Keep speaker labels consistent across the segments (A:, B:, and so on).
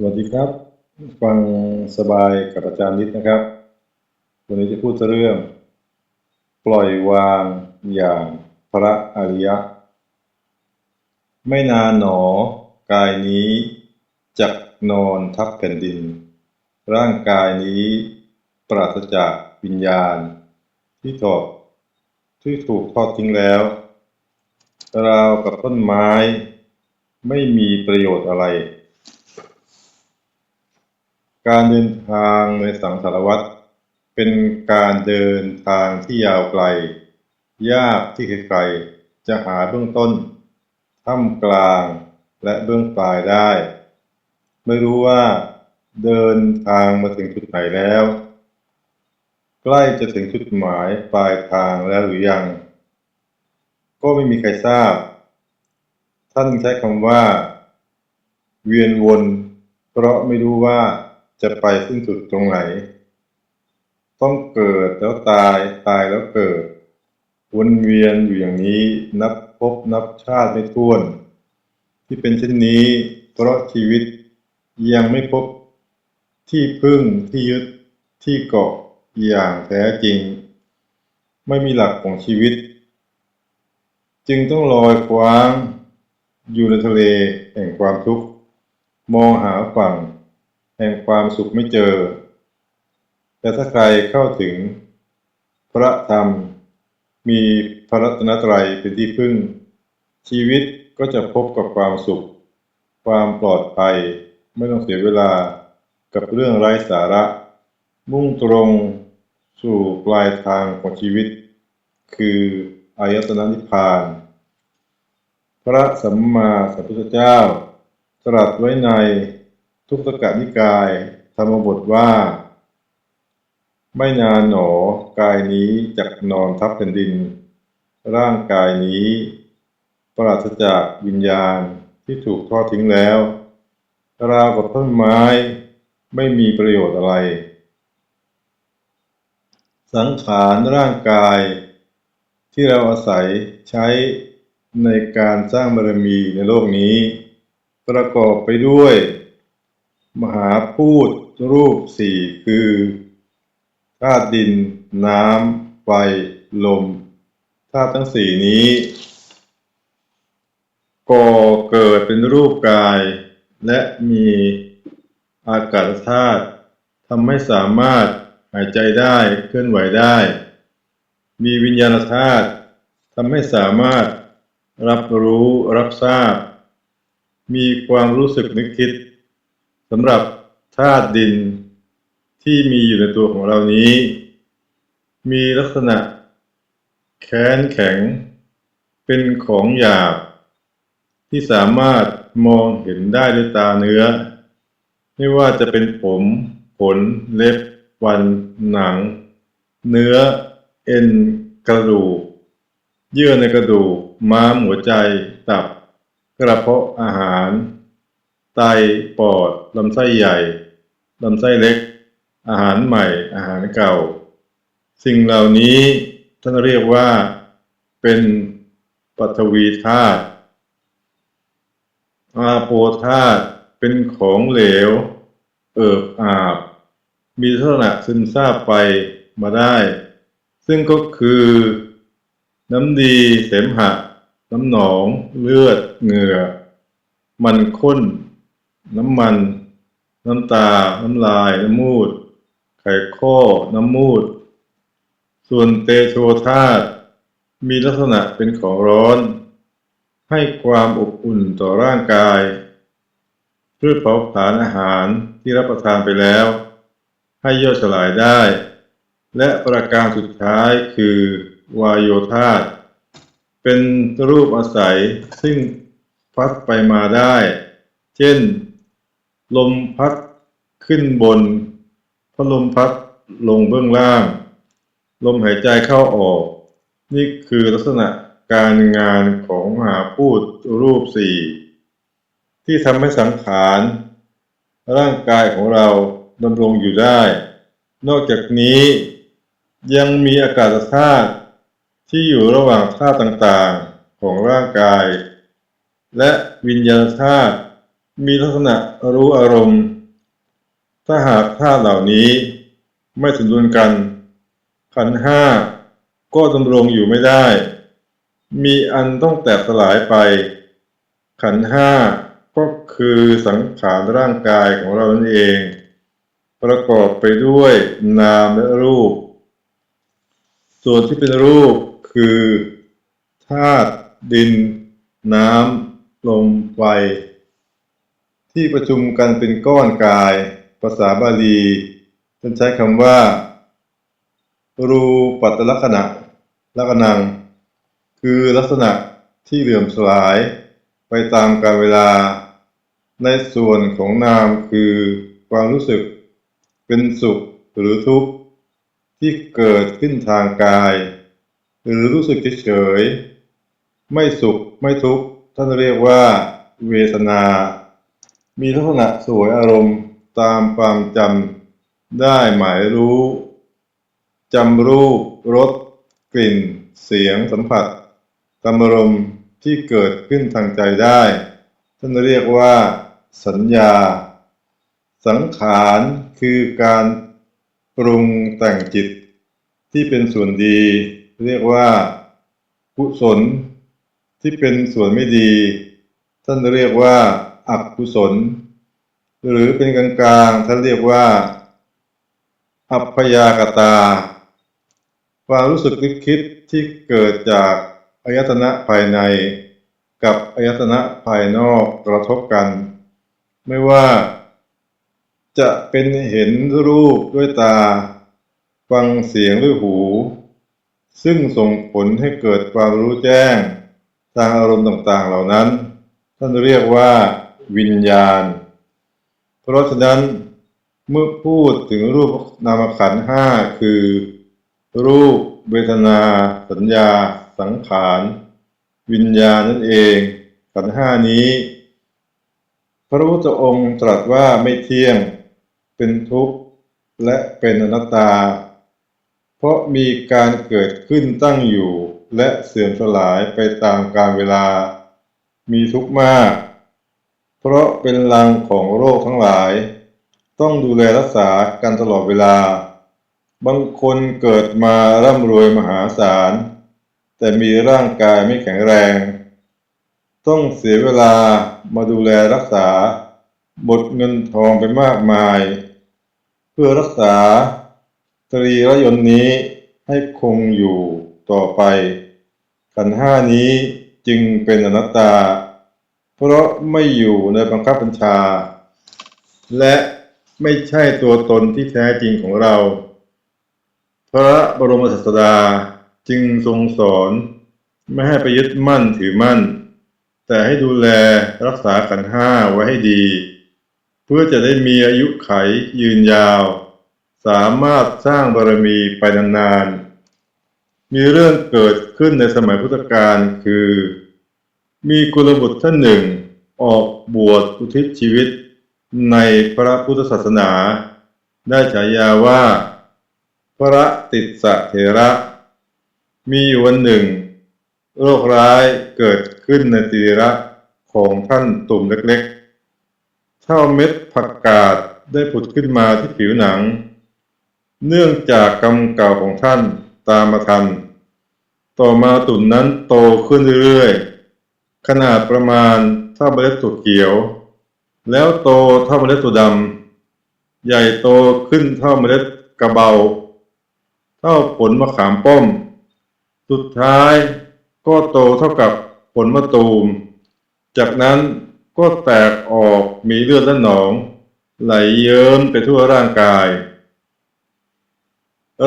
A: สวัสดีครับ ฟังสบายกับอาจารย์นิดนะครับ วันนี้จะพูดเรื่อง ปล่อยวางอย่างพระอริยะ ไม่นานหนอกายนี้จักนอนทับแผ่นดิน ร่างกายนี้ปราศจากวิญญาณ ที่ถอดที่ถูกทอดทิ้งแล้วราวกับต้นไม้ ไม่มีประโยชน์อะไร การเดินทางในสังสารวัฏเป็นการเดินทางที่ยาวไกล ยากที่ใครๆจะหาเบื้องต้น ท่ามกลางและเบื้องปลายได้ ไม่รู้ว่าเดินทางมาถึงจุดไหนแล้ว ใกล้จะถึงจุดหมายปลายทางแล้วหรือยัง ก็ไม่มีใครทราบ ท่านใช้คำว่า เวียนวน เพราะไม่รู้ว่า จะไปสิ้นสุดตรงไหน ต้องเกิดแล้วตายตายแล้วเกิด วนเวียนอยู่อย่างนี้นับพบนับชาติไม่ถ้วน ที่เป็นเช่นนี้ เพราะชีวิตยังไม่พบที่พึ่งที่ยึดที่เกาะอย่างแท้จริง ไม่มีหลักของชีวิต จึงต้องลอยคว้าง อยู่ในทะเลแห่งความทุกข์ มองหาฝั่ง แห่งความสุขไม่เจอ แต่ถ้าใครเข้าถึง พระธรรม มีพระรัตนตรัยเป็นที่พึ่ง ชีวิตก็จะพบกับความสุข ความปลอดภัย ไม่ต้องเสียเวลากับเรื่องไร้สาระ มุ่งตรงสู่ปลายทางของชีวิต คืออายตนะนิพพาน พระสัมมาสัมพุทธเจ้าตรัสไว้ใน ทุกตกนิกายธรรมบทว่า ไม่นานหนอกายนี้จักนอนทับแผ่นดิน ร่างกายนี้ ปราศจากวิญญาณที่ถูกทอดทิ้งแล้วราวกับต้นไม้ไม่มีประโยชน์อะไร สังขารร่างกาย ที่เราอาศัยใช้ในการสร้างบารมีในโลกนี้ ประกอบไปด้วย มหาพูดรูปสี่คือธาตุดิน น้ำ ไฟ ลมธาตุทั้งสี่นี้ก่อเกิดเป็นรูปกาย และมีอากาศธาตุทำให้สามารถหายใจได้เคลื่อนไหวได้ มีวิญญาณธาตุทำให้สามารถรับรู้รับทราบ มีความรู้สึกนึกคิด สำหรับธาตุดินที่มีอยู่ในตัวของเรานี้ มีลักษณะแข็งแข็ง เป็นของหยาบ ที่สามารถมองเห็นได้ด้วยตาเนื้อ ไม่ว่าจะเป็นผมขนเล็บฟันหนัง เนื้อ เอ็นกระดูก เยื่อในกระดูก ม้ามหัวใจ ตับ กระเพาะอาหาร ไต ปอด ลำไส้ใหญ่ลำไส้เล็ก อาหารใหม่ อาหารเก่า สิ่งเหล่านี้ท่านเรียกว่าเป็นปฐวีธาตุอาโปธาตุเป็นของเหลว เอิบอาบ มีลักษณะซึมซาบไปมาได้ ซึ่งก็คือ น้ำดีเสมหะ น้ำหนอง เลือดเหงื่อ มันข้น น้ำมัน น้ำตา น้ำลาย น้ำมูด ไขข้อ น้ำมูด ส่วนเตโชธาตุมีลักษณะเป็นของร้อน ให้ความอบอุ่นต่อร่างกายเพื่อเผาผลาญอาหารที่รับประทานไปแล้ว ให้ย่อยสลายได้ และประการสุดท้ายคือวายโยธาตเป็นรูปอาศัยซึ่งพัดไปมาได้ เช่น ลมพัดขึ้นบน พัดลมพัดลงเบื้องล่าง ลมหายใจเข้าออก นี่คือลักษณะการงานของมหาพูดรูปสี่ที่ทำให้สังขารร่างกายของเราดำรงอยู่ได้ นอกจากนี้ยังมีอากาศธาตุที่อยู่ระหว่างธาตุต่างๆของร่างกาย และวิญญาณธาตุ มีลักษณะรู้อารมณ์ ถ้าหากธาตุเหล่านี้ไม่สมดุลกัน ขันห้าก็ดำรงอยู่ไม่ได้ มีอันต้องแตกสลายไป ขันห้าก็คือสังขารร่างกายของเรานั่นเอง ประกอบไปด้วยนามและรูป ส่วนที่เป็นรูปคือธาตุดิน น้ำ ลม ไฟ ที่ประชุมกันเป็นก้อนกาย ภาษาบาลีท่านใช้คำว่า รูปัตตลักษณะลักษณังคือลักษณะที่เหลื่อมสลายไปตามกาลเวลา ในส่วนของนามคือความรู้สึก เป็นสุขหรือทุกข์ที่เกิดขึ้นทางกาย หรือรู้สึกเฉย ไม่สุขไม่ทุกข์ท่านเรียกว่าเวทนา มีลักษณะสวยอารมณ์ตามความจำได้หมายรู้จำรูปรสกลิ่น เสียงสัมผัสกรรมรมที่เกิดขึ้นทางใจได้ท่านเรียกว่า สัญญา สังขารคือการปรุงแต่งจิต ที่เป็นส่วนดี เรียกว่ากุศลที่เป็นส่วนไม่ดี ท่านเรียกว่า อกุศล หรือเป็นกลางๆท่านเรียกว่า อัพยากตา ความรู้สึกนึกคิดที่เกิดจากอายตนะภายใน กับอายตนะภายนอกกระทบกัน ไม่ว่าจะเป็นเห็นรูปด้วยตา ฟังเสียงด้วยหู ซึ่งส่งผลให้เกิดความรู้แจ้ง ทางอารมณ์ต่างๆเหล่านั้น ท่านเรียกว่า วิญญาณ เพราะฉะนั้นเมื่อพูดถึงรูปนามขันห้าคือ รูปเวทนา สัญญา สังขาร วิญญาณนั่นเอง ขันห้านี้ พระพุทธองค์ตรัสว่าไม่เที่ยงเป็นทุกข์และเป็นอนัตตา เพราะมีการเกิดขึ้นตั้งอยู่และเสื่อมสลายไปตามกาลเวลา มีทุกข์มาก เพราะเป็นรังของโรคทั้งหลาย ต้องดูแลรักษากันตลอดเวลา บางคนเกิดมาร่ำรวยมหาศาล แต่มีร่างกายไม่แข็งแรง ต้องเสียเวลามาดูแลรักษา บทเงินทองไปมากมาย เพื่อรักษาตรีรยนต์นี้ให้คงอยู่ต่อไปขันห้านี้จึงเป็นอนัตตา เพราะไม่อยู่ในบังคับบัญชา และไม่ใช่ตัวตนที่แท้จริงของเรา พระบรมศาสดาจึงทรงสอน ไม่ให้ไปยึดมั่นถือมั่น แต่ให้ดูแลรักษาขันห้าไว้ให้ดี เพื่อจะได้มีอายุไขยืนยาว สามารถสร้างบารมีไปนานๆมีเรื่องเกิดขึ้นในสมัยพุทธกาลคือ มีกุลบุตรท่านหนึ่งออกบวชอุทิศชีวิตในพระพุทธศาสนา ได้ฉายาว่า พระติสสะเถระ มีอยู่วันหนึ่ง โรคร้ายเกิดขึ้นในตีระของท่านตุ่มเล็กๆ เท่าเม็ดผักกาดได้ผุดขึ้นมาที่ผิวหนัง เนื่องจากกรรมเก่าของท่านตามมาทัน ต่อมาตุ่มนั้นโตขึ้นเรื่อยๆ ขนาดประมาณเท่าเมล็ดถั่วเขียว แล้วโตเท่าเมล็ดถั่วดำใหญ่โตขึ้นเท่าเมล็ดกระเบา เท่าผลมะขามป้อม สุดท้ายก็โตเท่ากับผลมะตูม จากนั้นก็แตกออกมีเลือดและหนอง ไหลเยิ้มไปทั่วร่างกาย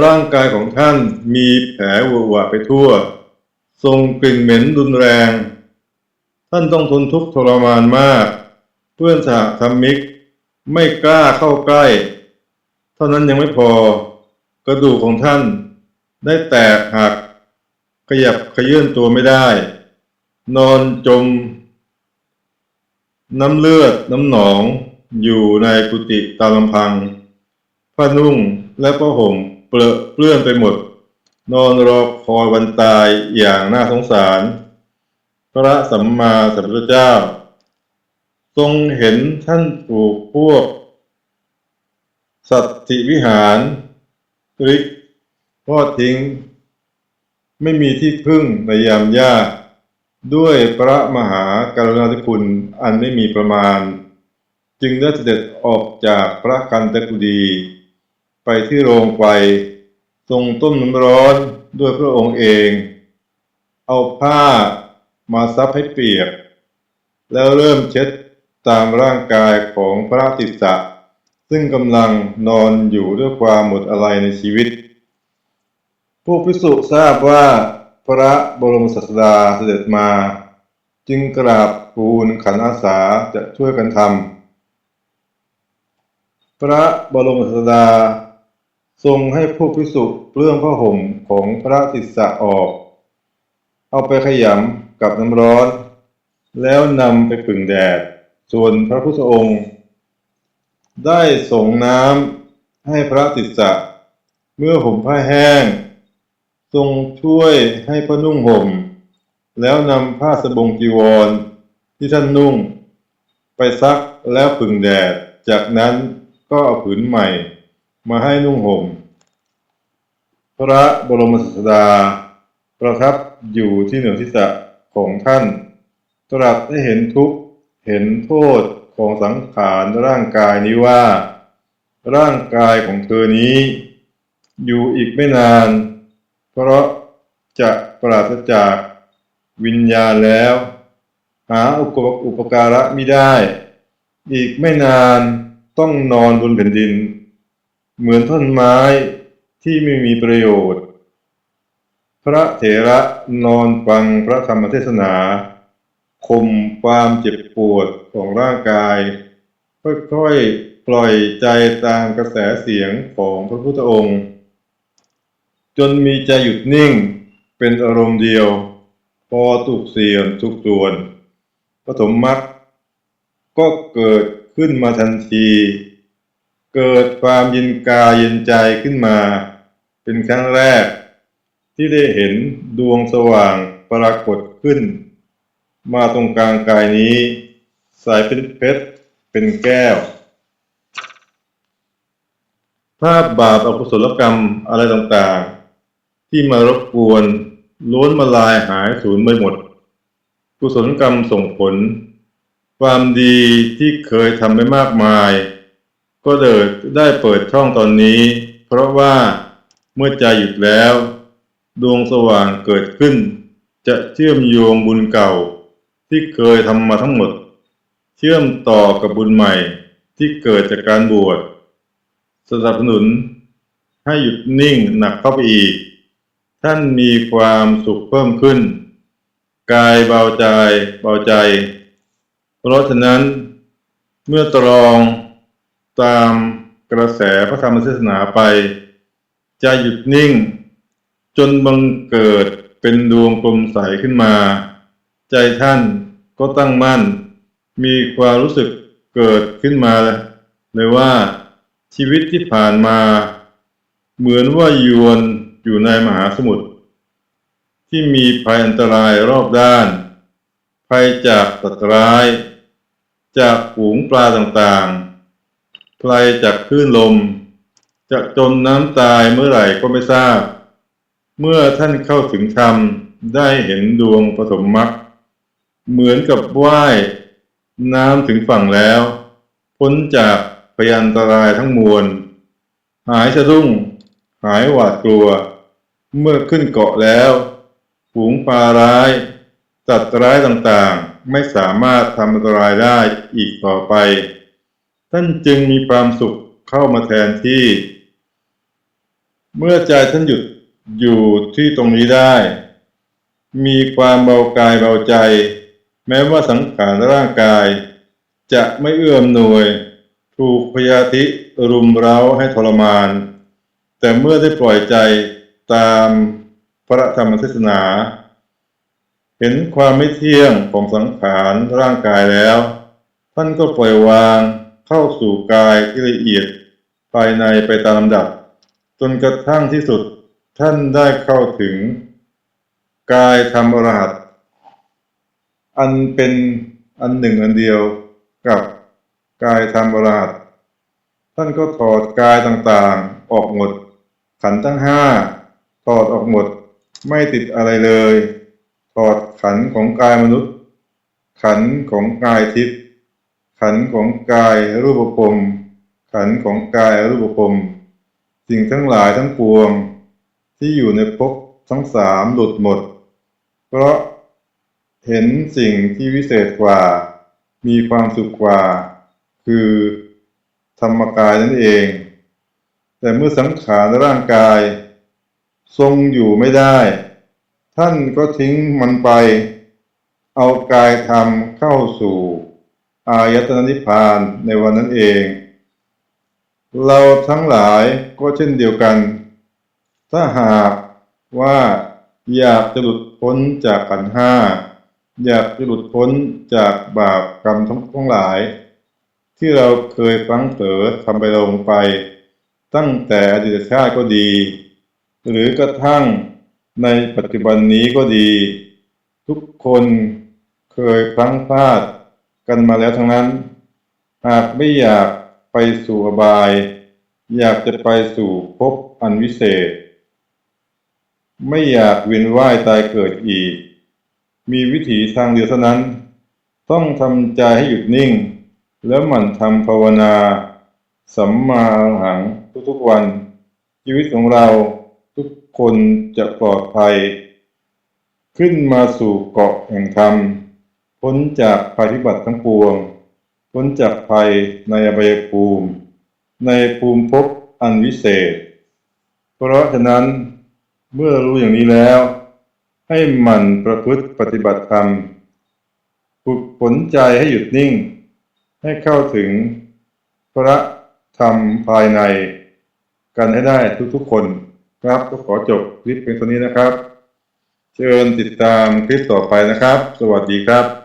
A: ร่างกายของท่านมีแผลเวอะหวะไปทั่ว ทรงกลิ่นเหม็นรุนแรง ท่านต้องทนทุกข์ทรมานมาก เพื่อนสหธรรมิก ไม่กล้าเข้าใกล้ เท่านั้นยังไม่พอ กระดูกของท่าน ได้แตกหัก ขยับขยื่นตัวไม่ได้ นอนจม น้ำเลือดน้ำหนอง อยู่ในกุฏิตามลำพังผ้านุ่งและผ้าห่มเปรอเปลื้อนไปหมด นอนรอคอยวันตายอย่างน่าสงสาร พระสัมมาสัมพุทธเจ้า ทรงเห็นท่านถูกพวก สัตติวิหารริกทอดทิ้ง ไม่มีที่พึ่งในยามยากด้วยพระมหากรุณาธิคุณอันไม่มีประมาณ จึงได้เสด็จออกจากพระกันตกุดี ไปที่โรงไฟทรงต้มน้ำร้อนด้วยพระองค์เอง เอาผ้า มาซับให้เปียก แล้วเริ่มเช็ดตามร่างกายของพระติสสะซึ่งกำลังนอนอยู่ด้วยความหมดอะไรในชีวิต ผู้พิสุทราบว่าพระบรมศาสดาเสด็จมา จึงกราบทูลขันอาสาจะช่วยกันทำพระบรมศาสดาทรงให้ผู้พิสุเปลื้องผ้าห่มของพระติสสะออก เอาไปขยำ กับน้ำร้อน แล้วนำไปผึ่งแดด ส่วนพระพุทธองค์ ได้ส่งน้ำให้พระติสสะเมื่อห่มผ้าแห้ง ทรงช่วยให้พระนุ่งห่ม แล้วนำผ้าสบงจีวรที่ท่านนุ่ง ไปซักแล้วผึ่งแดด จากนั้นก็เอาผืนใหม่ มาให้นุ่งห่ม พระบรมศาสดาประทับอยู่ที่เหนือทิศะ ของท่าน ตรัสให้เห็นทุกข์เห็นโทษของสังขารร่างกายนี้ว่า ร่างกายของเธอนี้ อยู่อีกไม่นาน เพราะจะปราศจากวิญญาณแล้ว หาอุปอุปการะไมิได้ อีกไม่นานต้องนอนบนแผ่นดิน เหมือนท่อนไม้ที่ไม่มีประโยชน์ พระเถระนอนฟังพระธรรมเทศนาข่มความเจ็บปวดของร่างกาย ค่อยๆปล่อยใจตามกระแสเสียงของพระพุทธองค์ จนมีใจหยุดนิ่งเป็นอารมณ์เดียว พอถูกเสียงทุกตวนปฐมมรรคก็เกิดขึ้นมาทันที เกิดความยินกายเย็นใจขึ้นมา เป็นครั้งแรก ที่ได้เห็นดวงสว่างปรากฏขึ้น มาตรงกลางกายนี้ สายเป็นเพชรเป็นแก้ว ภาพบาปอกุศลกรรมอะไรต่างๆ ที่มารบกวนล้วนมาลายหายสูญไปหมด กุศลกรรมส่งผล ความดีที่เคยทำไปมากมาย ก็เดิดได้เปิดช่องตอนนี้ เพราะว่าเมื่อใจหยุดแล้ว ดวงสว่างเกิดขึ้น จะเชื่อมโยงบุญเก่าที่เคยทำมาทั้งหมด เชื่อมต่อกับบุญใหม่ที่เกิดจากการบวชสนับสนุน ให้หยุดนิ่งหนักเข้าไปอีก ท่านมีความสุขเพิ่มขึ้น กายเบาใจเบาใจ เพราะฉะนั้น เมื่อตรองตามกระแสพระธรรมเทศนาไป จะหยุดนิ่ง จนบังเกิดเป็นดวงกลมใสขึ้นมา ใจท่านก็ตั้งมั่น มีความรู้สึกเกิดขึ้นมาเลยว่าชีวิตที่ผ่านมา เหมือนว่ายวนอยู่ในมหาสมุทรที่มีภัยอันตรายรอบด้าน ภัยจากสัตว์ร้าย จากฝูงปลาต่างๆภัยจากคลื่นลม จะจมน้ำตายเมื่อไหร่ก็ไม่ทราบ เมื่อท่านเข้าถึงธรรมได้เห็นดวงปฐมมรรคเหมือนกับว่ายน้ำถึงฝั่งแล้ว พ้นจากพยันตรายทั้งมวล หายสะดุ้ง หายหวาดกลัว เมื่อขึ้นเกาะแล้ว ฝูงปลาร้ายสัตว์ร้ายต่างๆ ไม่สามารถทำอันตรายได้อีกต่อไป ท่านจึงมีความสุขเข้ามาแทนที่ เมื่อใจท่านหยุด อยู่ที่ตรงนี้ได้ มีความเบากายเบาใจ แม้ว่าสังขารร่างกาย จะไม่เอื้อมหน่วย ถูกพยาธิรุมเร้าให้ทรมาน แต่เมื่อได้ปล่อยใจตามพระธรรมเทศนา เห็นความไม่เที่ยงของสังขารร่างกายแล้ว ท่านก็ปล่อยวางเข้าสู่กายที่ละเอียดภายในไปตามลำดับ จนกระทั่งที่สุด ท่านได้เข้าถึงกายธรรมรหัตอันเป็นอันหนึ่งอันเดียวกับกายธรรมรหัส ท่านก็ถอดกายต่างๆออกหมด ขันทั้งห้าถอดออกหมด ไม่ติดอะไรเลย ถอดขันของกายมนุษย์ ขันของกายทิพย์ขันของกายรูปภพขันของกายอรูปภพสิ่งทั้งหลายทั้งปวง ที่อยู่ในภพทั้งสามหลุดหมด เพราะเห็นสิ่งที่วิเศษกว่า มีความสุขกว่า คือธรรมกายนั่นเอง แต่เมื่อสังขารร่างกาย ทรงอยู่ไม่ได้ ท่านก็ทิ้งมันไป เอากายธรรมเข้าสู่ อายตนะนิพพานในวันนั้นเอง เราทั้งหลายก็เช่นเดียวกัน ถ้าหากว่าอยากจะหลุดพ้นจากขันห้าอยากจะหลุดพ้นจากบาปกรรมทั้งทั้งหลาย ที่เราเคยฟังเผลอทำไปลงไป ตั้งแต่อดีตชาติก็ดี หรือกระทั่งในปัจจุบันนี้ก็ดี ทุกคนเคยพลั้งพลาดกันมาแล้วทั้งนั้น หากไม่อยากไปสู่อบาย อยากจะไปสู่ภพอันวิเศษ ไม่อยากเวียนว่ายตายเกิดอีก มีวิถีทางเดียวเท่านั้น ต้องทำใจให้หยุดนิ่ง แล้วหมั่นทำภาวนา สัมมาหังทุกๆวัน ชีวิตของเราทุกคนจะปลอดภัย ขึ้นมาสู่เกาะแห่งธรรม พ้นจากภัยพิบัติทั้งปวง พ้นจากภัยในอบายภูมิ ในภูมิภพอันวิเศษ เพราะฉะนั้น เมื่อรู้อย่างนี้แล้ว ให้มันประพฤติปฏิบัติธรรมฝึกฝนใจให้หยุดนิ่ง ให้เข้าถึงพระธรรมภายใน กันให้ได้ทุกๆคนครับก็ขอจบคลิปเป็นตัวนี้นะครับ เชิญติดตามคลิปต่อไปนะครับ สวัสดีครับ